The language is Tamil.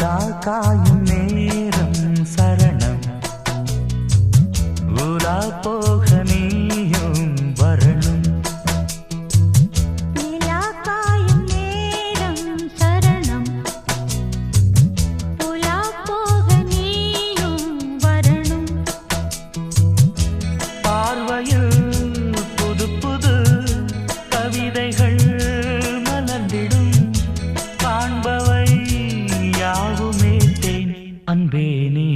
காந்தால் காயும் நேரம் சரணம். ஊரா போக நீயும் வரணும். பார்வையில் புது புது கவிதைகள் மலர்ந்திடும். காண்ப கொண்டேனே